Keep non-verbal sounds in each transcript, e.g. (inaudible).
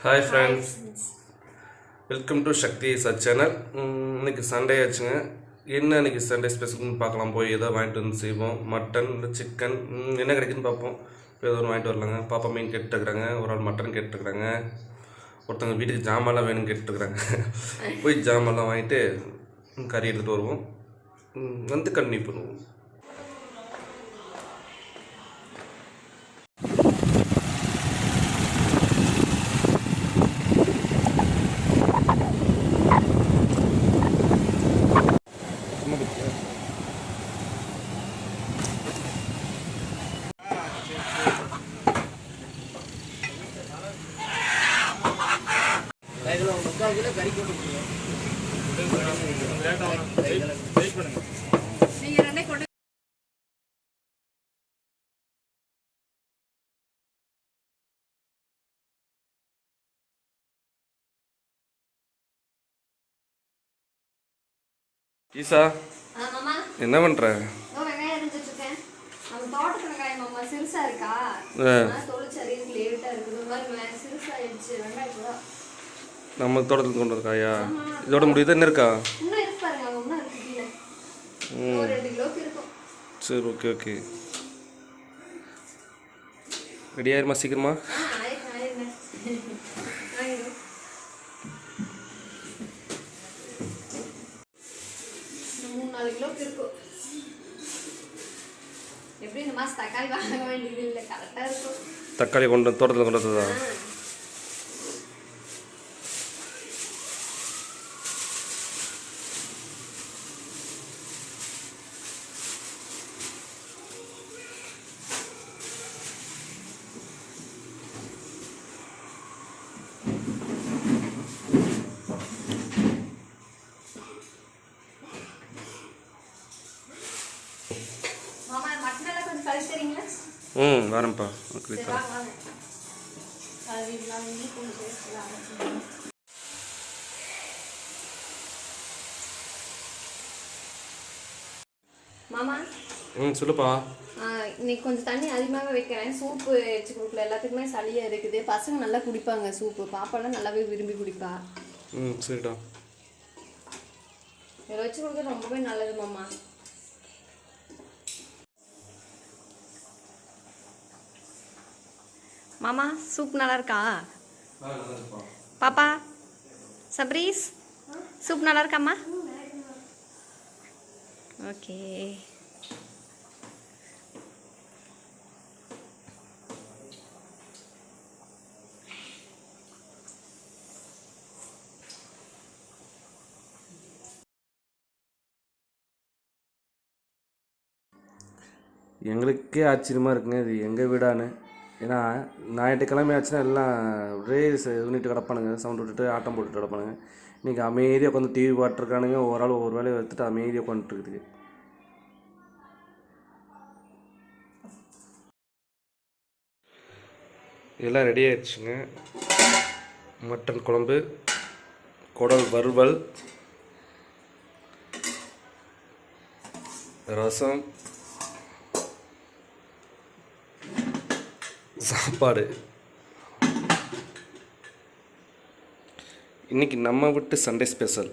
Hi friends welcome to Sakthi such channel இன்னைக்கு Sunday ஆச்சுங்க. என்ன இன்னைக்கு சண்டே ஸ்பெஷல்னு பார்க்கலாம். போய் ஏதோ வாங்கிட்டு வந்து செய்வோம். மட்டன் இல்லை சிக்கன் என்ன கிடைக்குன்னு பார்ப்போம். போய் ஏதோ ஒன்று வாங்கிட்டு வரலாங்க. பாப்பா மீன் கேட்டுருக்குறாங்க ஒரு ஆள் மட்டன் கேட்டுருக்குறாங்க ஒருத்தவங்க வீட்டுக்கு ஜாமான்லாம் வேணும்னு கேட்டுருக்குறாங்க (laughs) போய் ஜாமான்லாம் வாங்கிட்டு கறி எடுத்துகிட்டு வருவோம். வந்து கண்டினியூ பண்ணுவோம். நீங்க ரெண்டே கொண்டு ஈசா ஆ, மாமா. என்ன பண்ணுற இதோ வெங்காயம் அரிஞ்சிட்டு இருக்கேன் நம்ம தோட்டத்து வெங்காயம் மாமா. சிறுசா இருக்கா? நம்ம தோட்டத்தில் கொண்டு இருக்காயா இதோட முடியுது என்ன இருக்கா? இருக்கும். சரி ஓகே ஓகே. ரெடி ஆயிருமா சீக்கிரமா? தக்காளி கொண்டு தோட்டத்தில் கொண்டு வந்ததா ஆ. மாமா மட்டன் எல்லாம் கொஞ்சம் கழிச்சு தரீங்களா ம் வரேன்ப்பா ஓகே சரி வாங்க வாங்க அது இதெல்லாம் இஞ்சி பேஸ்ட் எல்லாம் அரைச்சிடுங்க. மாமா ம் சொல்லுப்பா. இன்னைக்கு கொஞ்சம் தண்ணி அதிகமாகவே வைக்கிறேன். சூப்பு வச்சு கொடுக்கல. எல்லாத்துக்குமே சளியாக இருக்குது. பசங்க நல்லா குடிப்பாங்க சூப்பு. பாப்பாலாம் நல்லாவே விரும்பி குடிப்பா. ம் சரிடா. இதில் வச்சு கொடுக்க ரொம்பவே நல்லது மாமா. மாமா சூப் நல்லா இருக்கா பாப்பா சப்ரீஸ் சூப் நல்லா இருக்காம்மா ஓகே. எங்களுக்கே ஆச்சரியமாக இருக்குங்க இது எங்கள் வீடான்னு. ஏன்னா ஞாயிற்றுக்கிழமை ஆச்சுன்னா எல்லாம் ஒரே யூனிட்டு கிடப்பானுங்க. சவுண்ட் விட்டுட்டு ஆட்டம் போட்டுட்டு கிடப்பானுங்க. இன்றைக்கி அமைதியாக உட்காந்து டிவி பாட்டுருக்கானுங்க ஒரு ஆள் ஒரு வேலையை எடுத்துட்டு அமைதியாக உட்காந்துட்டு எல்லாம் ரெடி ஆயிடுச்சுங்க. மட்டன் குழம்பு குடல் வறுவல் ரசம் சாப்பாடு. இன்னைக்கு நம்ம விட்டு சண்டே ஸ்பெஷல்.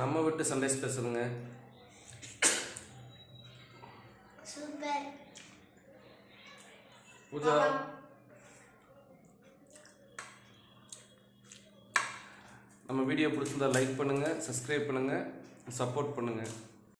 நம்ம விட்டு சண்டே ஸ்பெஷலுங்க. பூஜா. நம்ம வீடியோ பிடிச்சிருந்தா லைக் பண்ணுங்கள் சப்ஸ்கிரைப் பண்ணுங்கள் சப்போர்ட் பண்ணுங்கள்